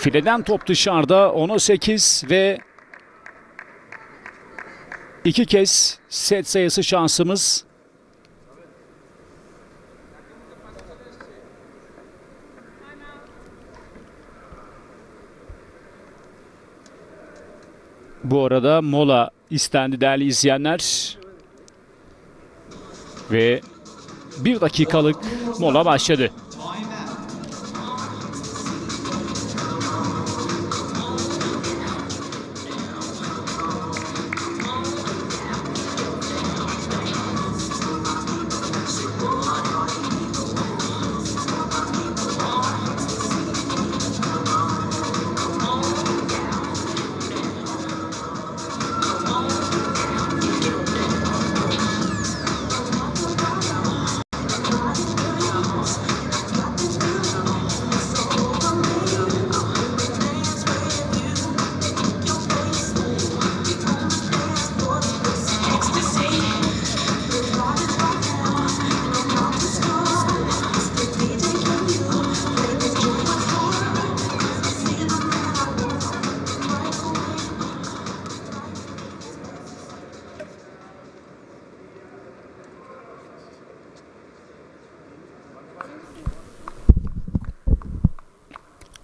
Fileden top dışarıda 10'a 8 ve iki kez set sayısı şansımız. Bu arada mola istendi değerli izleyenler. Ve bir dakikalık mola başladı.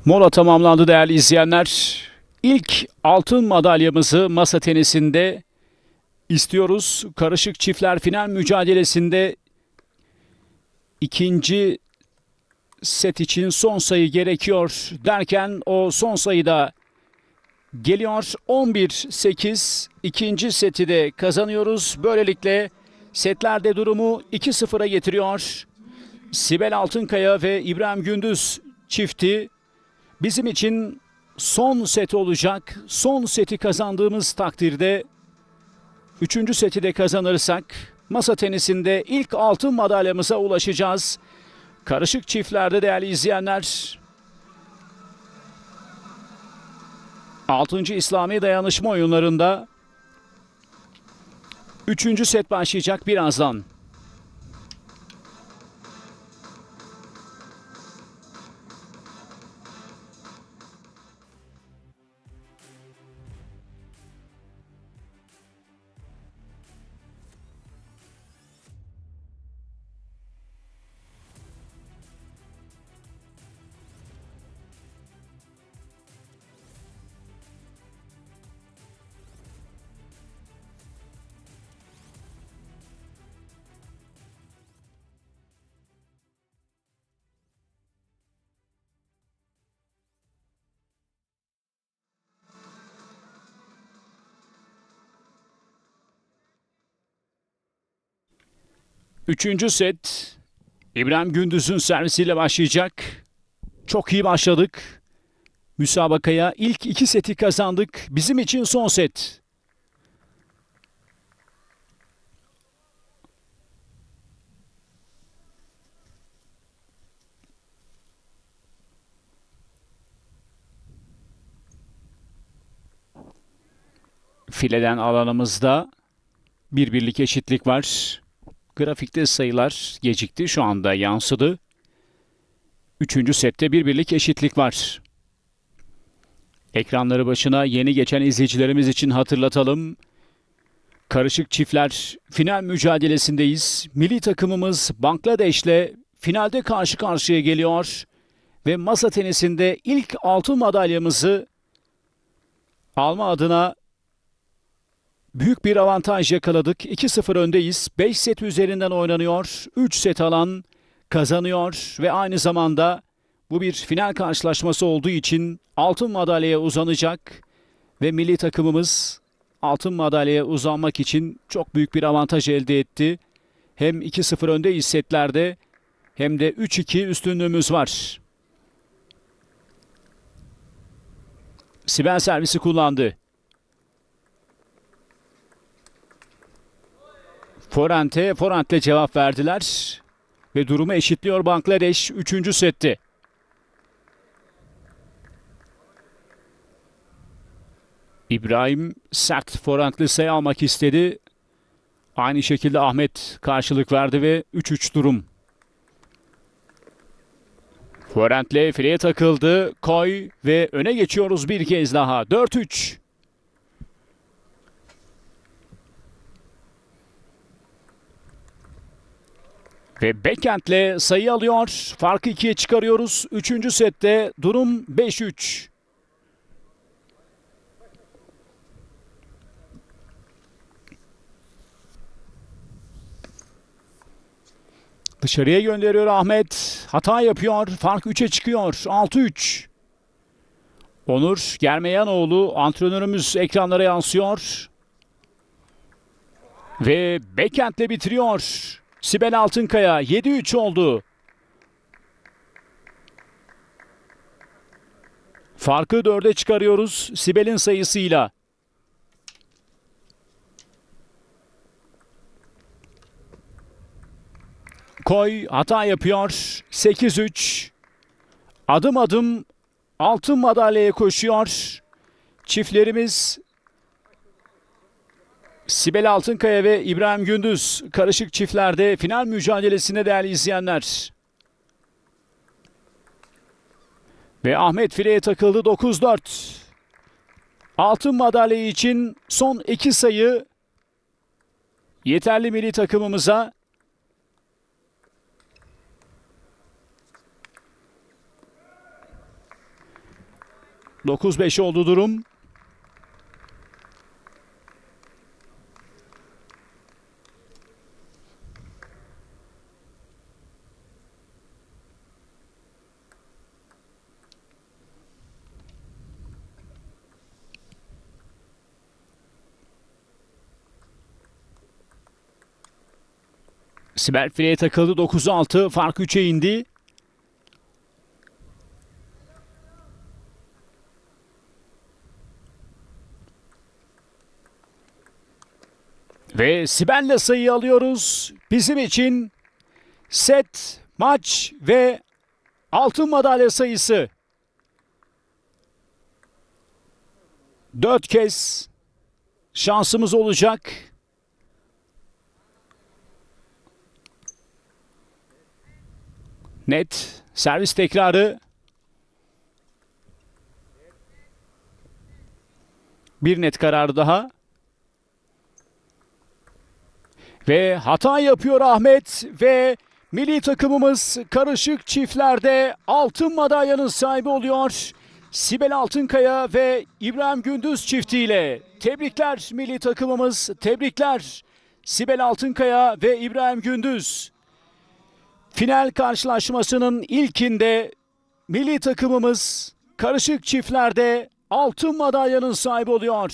Mola tamamlandı değerli izleyenler. İlk altın madalyamızı masa tenisinde istiyoruz. Karışık çiftler final mücadelesinde ikinci set için son sayı gerekiyor derken o son sayıda geliyor. 11-8 ikinci seti de kazanıyoruz. Böylelikle setlerde durumu 2-0'a getiriyor. Sibel Altınkaya ve İbrahim Gündüz çifti bizim için son set olacak. Son seti kazandığımız takdirde üçüncü seti de kazanırsak masa tenisinde ilk altın madalyamıza ulaşacağız. Karışık çiftlerde değerli izleyenler 6. İslami dayanışma oyunlarında 3. set başlayacak birazdan. Üçüncü set İbrahim Gündüz'ün servisiyle başlayacak. Çok iyi başladık. Müsabakaya ilk iki seti kazandık. Bizim için son set. Fileden alanımızda bir birlik eşitlik var. Grafikte sayılar gecikti. Şu anda yansıdı. Üçüncü sette bir birlik eşitlik var. Ekranları başına yeni geçen izleyicilerimiz için hatırlatalım. Karışık çiftler final mücadelesindeyiz. Milli takımımız Bangladeş'le finalde karşı karşıya geliyor. Ve masa tenisinde ilk altın madalyamızı alma adına Büyük bir avantaj yakaladık. 2-0 öndeyiz. 5 set üzerinden oynanıyor. 3 set alan kazanıyor ve aynı zamanda bu bir final karşılaşması olduğu için altın madalyaya uzanacak ve milli takımımız altın madalyaya uzanmak için çok büyük bir avantaj elde etti. Hem 2-0 öndeyiz setlerde hem de 3-2 üstünlüğümüz var. Sibel servisi kullandı. Forante, Forant'le cevap verdiler. Ve durumu eşitliyor Bangladeş 3. sette. İbrahim sert Forant'lı sayı almak istedi. Aynı şekilde Ahmet karşılık verdi ve 3-3 durum. Forentle fileye takıldı. Koy ve öne geçiyoruz bir kez daha. 4-3. Ve Beckent'le sayı alıyor. Farkı ikiye çıkarıyoruz. Üçüncü sette durum 5-3. Dışarıya gönderiyor Ahmet. Hata yapıyor. Fark 3'e çıkıyor. 6-3. Onur Germeyanoğlu antrenörümüz ekranlara yansıyor. Ve Bekent'le bitiriyor. Sibel Altınkaya 7-3 oldu. Farkı 4'e çıkarıyoruz Sibel'in sayısıyla. Koy hata yapıyor. 8-3. Adım adım altın madalyaya koşuyor. Çiftlerimiz Sibel Altınkaya ve İbrahim Gündüz karışık çiftlerde final mücadelesinde değerli izleyenler. Ve Ahmet fileye takıldı 9-4. Altın madalya için son iki sayı yeterli milli takımımıza. Dokuz beş oldu durum. Sibel fileye takıldı 9-6 fark 3'e indi. Ve Sibel'le sayı alıyoruz. Bizim için set, maç ve altın madalya sayısı. Dört kez şansımız olacak. Net servis tekrarı. Bir net kararı daha. Ve hata yapıyor Ahmet ve milli takımımız karışık çiftlerde altın madalyanın sahibi oluyor. Sibel Altınkaya ve İbrahim Gündüz çiftiyle. Tebrikler milli takımımız, tebrikler Sibel Altınkaya ve İbrahim Gündüz. Final karşılaşmasının ilkinde milli takımımız karışık çiftlerde altın madalyanın sahibi oluyor.